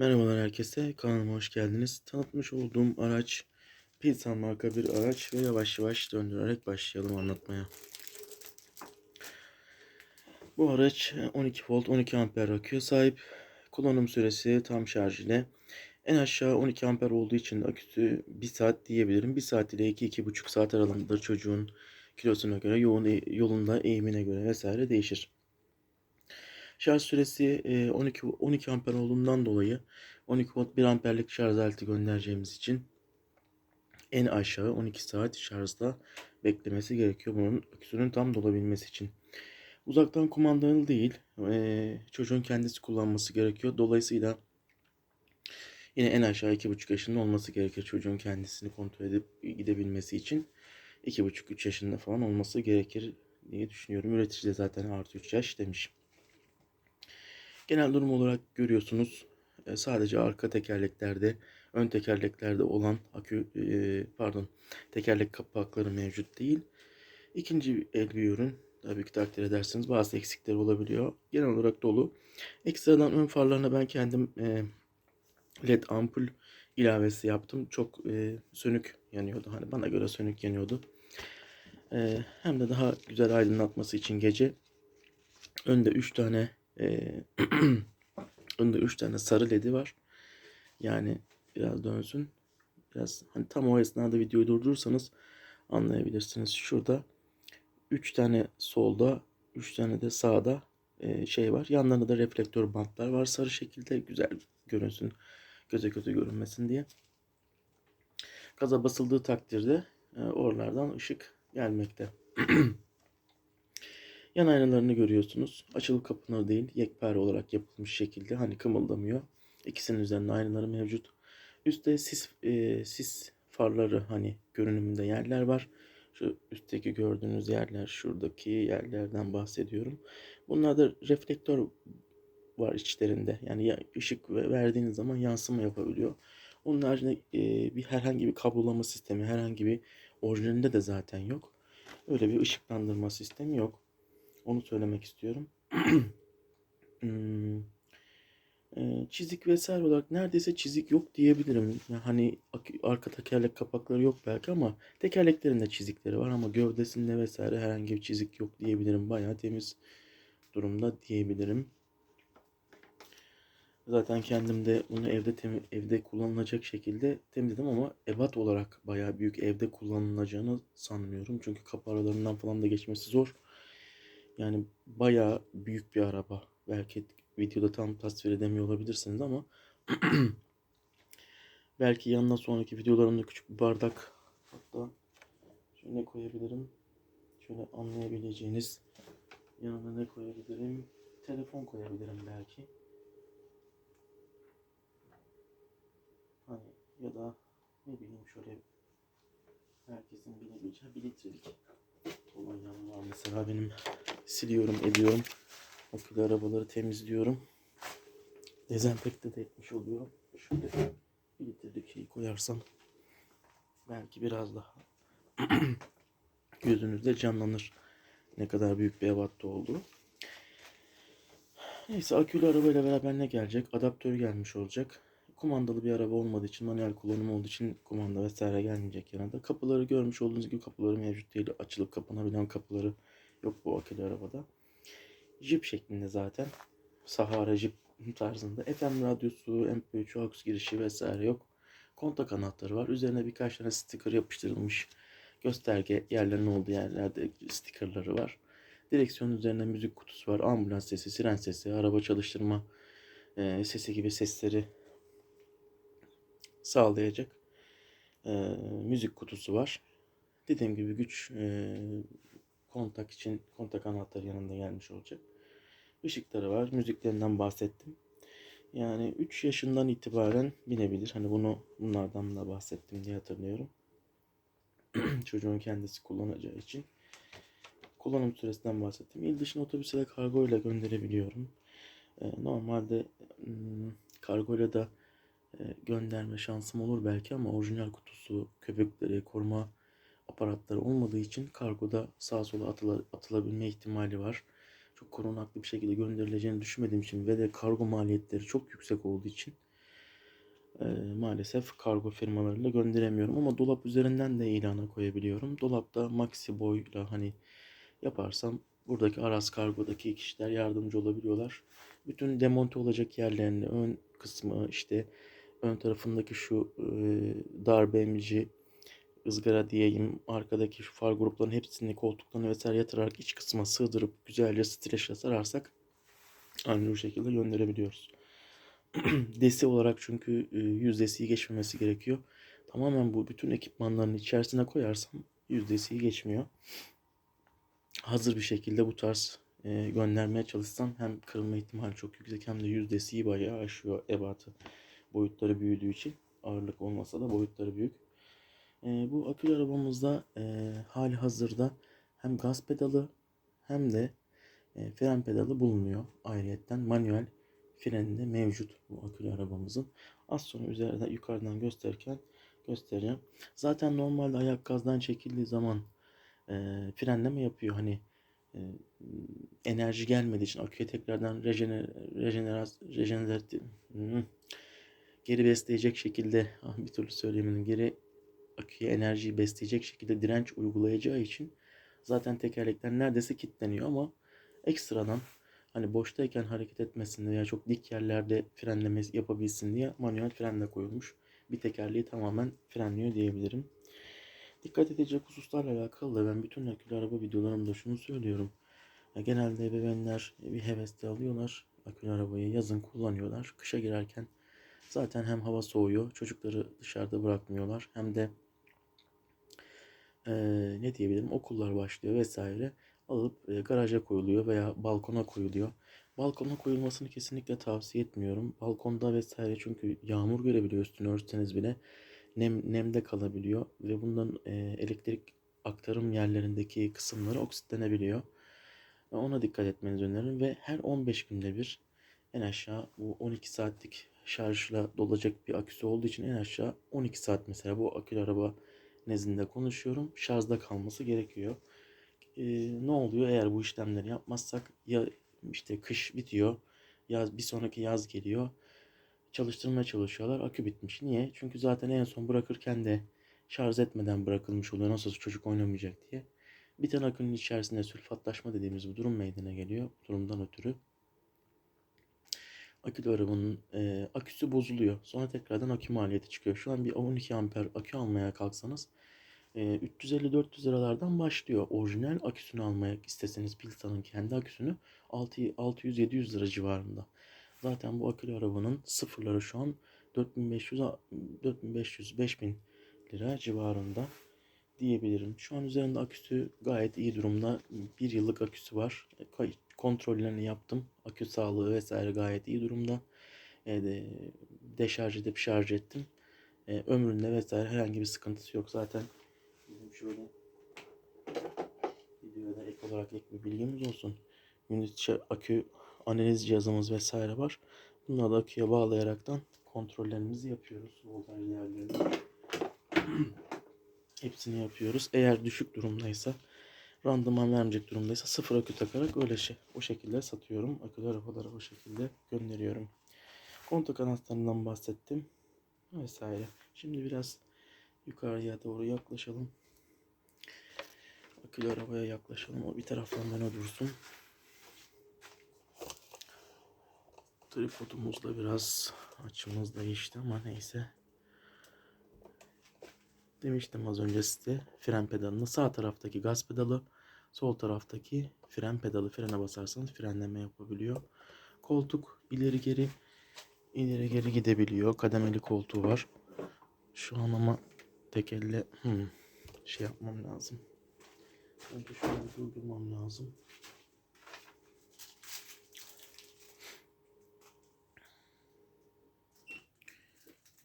Merhabalar herkese, kanalıma hoş geldiniz. Tanıtmış olduğum araç Pilsan marka bir araç ve yavaş yavaş döndürerek başlayalım anlatmaya. Bu araç 12 volt 12 amper aküye sahip. Kullanım süresi tam şarj ile en aşağı 12 amper olduğu için aküsü 1 saat diyebilirim. 1 saat ile 2-2,5 saat aralığındadır çocuğun kilosuna göre, yoğun e- yolunda eğimine göre vesaire değişir. Şarj süresi e, 12 12 amper olduğundan dolayı 12 volt 1 amperlik şarj aleti göndereceğimiz için en aşağı 12 saat şarjda beklemesi gerekiyor bunun aküsünün tam dolabilmesi için. Uzaktan kumandalı değil, çocuğun kendisi kullanması gerekiyor. Dolayısıyla yine en aşağı 2,5 yaşında olması gerekir çocuğun kendisini kontrol edip gidebilmesi için. 2,5-3 yaşında falan olması gerekir diye düşünüyorum. Üretici de zaten artı 3 yaş demiş. Genel durum olarak görüyorsunuz. E, sadece arka tekerleklerde, ön tekerleklerde olan akü e, pardon tekerlek kapakları mevcut değil. İkinci el bir ürün. Tabii ki takdir edersiniz. Bazı eksikleri olabiliyor. Genel olarak dolu. Ekstradan ön farlarına ben kendim e, led ampul ilavesi yaptım. Çok sönük yanıyordu. Hani bana göre sönük yanıyordu. Hem de daha güzel aydınlatması için gece önde 3 tane e, önde 3 tane sarı ledi var. Yani biraz dönsün. Biraz hani tam o esnada videoyu durdurursanız anlayabilirsiniz. Şurada 3 tane solda, 3 tane de sağda e, şey var. Yanlarında da reflektör bantlar var. Sarı şekilde güzel görünsün. Göze kötü görünmesin diye. Gaza basıldığı takdirde e, oralardan ışık gelmekte. Yan aynalarını görüyorsunuz. Açılıp kapanır değil. Yekpare olarak yapılmış şekilde. Hani kımıldamıyor. İkisinin üzerinde aynaları mevcut. Üstte sis, e, sis farları hani görünümünde yerler var. Şu üstteki gördüğünüz yerler, şuradaki yerlerden bahsediyorum. Bunlarda reflektör var içlerinde. Yani ya- ışık ve- verdiğiniz zaman yansıma yapabiliyor. Onun haricinde e, bir herhangi bir kablolama sistemi, herhangi bir orijinalinde de zaten yok. Öyle bir ışıklandırma sistemi yok. Onu söylemek istiyorum. Hmm, e, çizik vesaire olarak neredeyse çizik yok diyebilirim. Hani arka tekerlek kapakları yok belki ama tekerleklerinde çizikleri var ama gövdesinde vesaire herhangi bir çizik yok diyebilirim. Bayağı temiz durumda diyebilirim. Zaten kendim de bunu evde temi- evde kullanılacak şekilde temizledim ama ebat olarak bayağı büyük evde kullanılacağını sanmıyorum. Çünkü kapı aralarından falan da geçmesi zor. Yani bayağı büyük bir araba. Belki videoda tam tasvir edemiyor olabilirsiniz ama belki yanına sonraki videolarımda küçük bir bardak hatta şöyle koyabilirim? Şöyle anlayabileceğiniz yanına ne koyabilirim? Telefon koyabilirim belki. Hani ya da ne bileyim şöyle herkesin bilebileceği bir litrelik olan yanım var mesela benim siliyorum ediyorum. Akülü arabaları temizliyorum. Dezenfekte de etmiş oluyorum. Şöyle bir litrelik şey koyarsam belki biraz daha gözünüzde canlanır ne kadar büyük bir ebatta olduğu. Neyse akülü arabayla beraber ne gelecek? Adaptör gelmiş olacak. Kumandalı bir araba olmadığı için, manuel kullanım olduğu için kumanda vesaire gelmeyecek yanında. Kapıları görmüş olduğunuz gibi kapıları mevcut değil. Açılıp kapanabilen kapıları yok bu akülü arabada. Jeep şeklinde zaten. Sahara Jeep tarzında. FM radyosu, MP3, aux girişi vesaire yok. Kontak anahtarı var. Üzerine birkaç tane sticker yapıştırılmış. Gösterge yerlerinin olduğu yerlerde stickerları var. Direksiyonun üzerinde müzik kutusu var. Ambulans sesi, siren sesi, araba çalıştırma e, sesi gibi sesleri sağlayacak e, müzik kutusu var. Dediğim gibi güç e, kontak için kontak anahtarı yanında gelmiş olacak. Işıkları var. Müziklerinden bahsettim. Yani 3 yaşından itibaren binebilir. Hani bunu bunlardan da bahsettim diye hatırlıyorum. Çocuğun kendisi kullanacağı için. Kullanım süresinden bahsettim. İl dışına otobüs ile kargo ile gönderebiliyorum. Ee, normalde hmm, kargoyla da e, gönderme şansım olur belki ama orijinal kutusu, köpükleri, koruma aparatları olmadığı için kargoda sağa sola atıla, atılabilme ihtimali var. Çok korunaklı bir şekilde gönderileceğini düşünmediğim için ve de kargo maliyetleri çok yüksek olduğu için e, maalesef kargo firmalarıyla gönderemiyorum ama dolap üzerinden de ilana koyabiliyorum. Dolapta maxi boyla hani yaparsam buradaki Aras Kargo'daki kişiler yardımcı olabiliyorlar. Bütün demonte olacak yerlerini ön kısmı işte ön tarafındaki şu e, darbe ızgara diyeyim arkadaki şu far grupların hepsini koltuklarını vesaire yatırarak iç kısma sığdırıp güzelce streçle sararsak aynı bu şekilde gönderebiliyoruz. desi olarak çünkü e, yüzdesiyi geçmemesi gerekiyor. Tamamen bu bütün ekipmanların içerisine koyarsam yüzdesiyi geçmiyor. Hazır bir şekilde bu tarz e, göndermeye çalışsam hem kırılma ihtimali çok yüksek hem de yüzdesiyi bayağı aşıyor ebatı. Boyutları büyüdüğü için ağırlık olmasa da boyutları büyük. E, bu akülü arabamızda e, hali hazırda hem gaz pedalı hem de e, fren pedalı bulunuyor. Ayrıyetten manuel freni de mevcut bu akülü arabamızın. Az sonra üzerinde yukarıdan gösterirken göstereceğim. Zaten normalde ayak gazdan çekildiği zaman e, frenleme yapıyor. Hani e, enerji gelmediği için aküye tekrardan rejener, rejenerat, rejeneratif hmm, geri besleyecek şekilde ah, bir türlü söyleyemedim. Geri aküye enerjiyi besleyecek şekilde direnç uygulayacağı için zaten tekerlekler neredeyse kilitleniyor ama ekstradan hani boştayken hareket etmesin veya çok dik yerlerde frenleme yapabilsin diye manuel fren de koyulmuş. Bir tekerleği tamamen frenliyor diyebilirim. Dikkat edecek hususlarla alakalı da ben bütün akülü araba videolarımda şunu söylüyorum. Ya genelde ebeveynler bir hevesle alıyorlar. Akülü arabayı yazın kullanıyorlar. Kışa girerken zaten hem hava soğuyor. Çocukları dışarıda bırakmıyorlar. Hem de ee, ne diyebilirim okullar başlıyor vesaire alıp e, garaja koyuluyor veya balkona koyuluyor. Balkona koyulmasını kesinlikle tavsiye etmiyorum. Balkonda vesaire çünkü yağmur görebiliyor üstünü örtseniz bile nem, nemde kalabiliyor ve bundan e, elektrik aktarım yerlerindeki kısımları oksitlenebiliyor. Ona dikkat etmenizi öneririm ve her 15 günde bir en aşağı bu 12 saatlik şarjla dolacak bir aküsü olduğu için en aşağı 12 saat mesela bu akülü araba nezdinde konuşuyorum. Şarjda kalması gerekiyor. Ee, ne oluyor eğer bu işlemleri yapmazsak ya işte kış bitiyor. Yaz bir sonraki yaz geliyor. Çalıştırmaya çalışıyorlar. Akü bitmiş. Niye? Çünkü zaten en son bırakırken de şarj etmeden bırakılmış oluyor. Nasıl çocuk oynamayacak diye. Biten akünün içerisinde sülfatlaşma dediğimiz bir durum meydana geliyor. Bu durumdan ötürü akülü arabanın e, aküsü bozuluyor. Sonra tekrardan akü maliyeti çıkıyor. Şu an bir 12 amper akü almaya kalksanız e, 350-400 liralardan başlıyor. Orijinal aküsünü almaya isteseniz Pilsa'nın kendi aküsünü 600-700 lira civarında. Zaten bu akülü arabanın sıfırları şu an 4500 4500 5000 lira civarında diyebilirim. Şu an üzerinde aküsü gayet iyi durumda. Bir yıllık aküsü var. Kontrollerini yaptım. Akü sağlığı vesaire gayet iyi durumda. E, de, deşarj edip şarj ettim. E, ömründe vesaire herhangi bir sıkıntısı yok. Zaten bizim şöyle videoda ek olarak ek bir bilgimiz olsun. Unit akü analiz cihazımız vesaire var. Bunları da aküye bağlayaraktan kontrollerimizi yapıyoruz. Voltaj değerlerini. Hepsini yapıyoruz. Eğer düşük durumdaysa randıman vermeyecek durumdaysa sıfır akü takarak öyle şey o şekilde satıyorum. Akülü arabaları o şekilde gönderiyorum. Kontak anahtarından bahsettim. Vesaire. Şimdi biraz yukarıya doğru yaklaşalım. Akülü arabaya yaklaşalım. O bir taraftan bana dursun. Tripodumuzda biraz açımız değişti ama neyse. Demiştim az önce size fren pedalını sağ taraftaki gaz pedalı sol taraftaki fren pedalı frene basarsanız frenleme yapabiliyor. Koltuk ileri geri ileri geri gidebiliyor. Kademeli koltuğu var. Şu an ama tek elle hmm, şey yapmam lazım. Önce bir durdurmam lazım.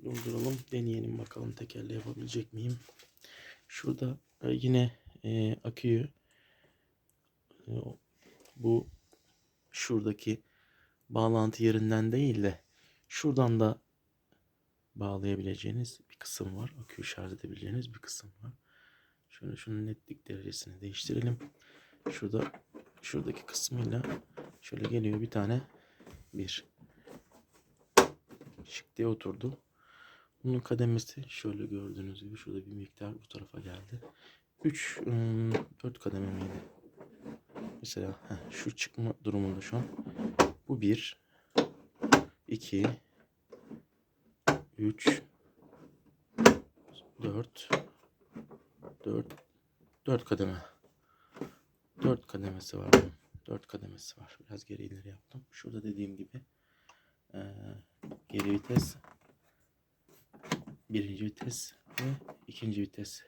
Durduralım. Deneyelim bakalım tekerle yapabilecek miyim? Şurada e, yine e, aküyü e, bu şuradaki bağlantı yerinden değil de şuradan da bağlayabileceğiniz bir kısım var. Aküyü şarj edebileceğiniz bir kısım var. Şöyle şunun netlik derecesini değiştirelim. Şurada şuradaki kısmıyla şöyle geliyor bir tane bir şık diye oturdu. Bunun kademesi şöyle gördüğünüz gibi şurada bir miktar bu tarafa geldi. 3 4 kademe miydi? Mesela heh, şu çıkma durumunda şu an. Bu 1 2 3 4 4 4 kademe. 4 kademesi var bunun. 4 kademesi var. Biraz geri ileri yaptım. Şurada dediğim gibi eee, geri vites birinci vites ve ikinci vites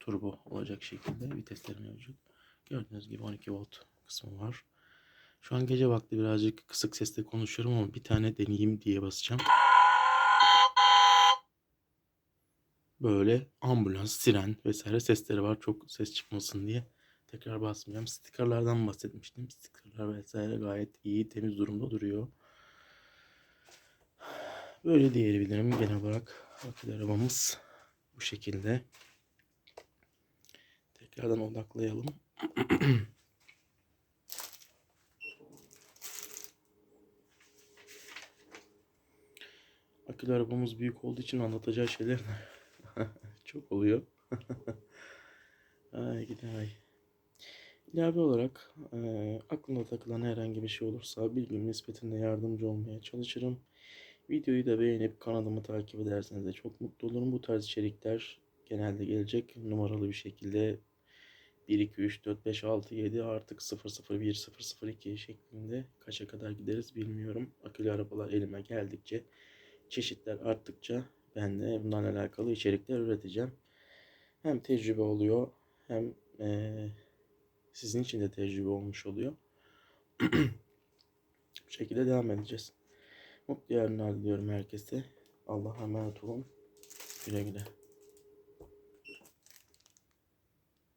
turbo olacak şekilde vitesleri mevcut. Gördüğünüz gibi 12 volt kısmı var. Şu an gece vakti birazcık kısık sesle konuşuyorum ama bir tane deneyeyim diye basacağım. Böyle ambulans, siren vesaire sesleri var. Çok ses çıkmasın diye. Tekrar basmayacağım. Stikerlerden bahsetmiştim. Stikerler vesaire gayet iyi, temiz durumda duruyor. Böyle diyebilirim genel olarak. Akülü arabamız bu şekilde. Tekrardan odaklayalım. Akülü arabamız büyük olduğu için anlatacağı şeyler çok oluyor. ay gidi ay. İlave olarak eee aklına takılan herhangi bir şey olursa bilgim nispetinde yardımcı olmaya çalışırım. Videoyu da beğenip kanalımı takip ederseniz de çok mutlu olurum. Bu tarz içerikler genelde gelecek numaralı bir şekilde 1, 2, 3, 4, 5, 6, 7 artık 0, 0, 1, 0, 0, 2 şeklinde kaça kadar gideriz bilmiyorum. Akülü arabalar elime geldikçe çeşitler arttıkça ben de bundan alakalı içerikler üreteceğim. Hem tecrübe oluyor hem eee, sizin için de tecrübe olmuş oluyor. Bu şekilde devam edeceğiz. Mutlu yarınlar diliyorum herkese. Allah'a emanet olun. Güle güle.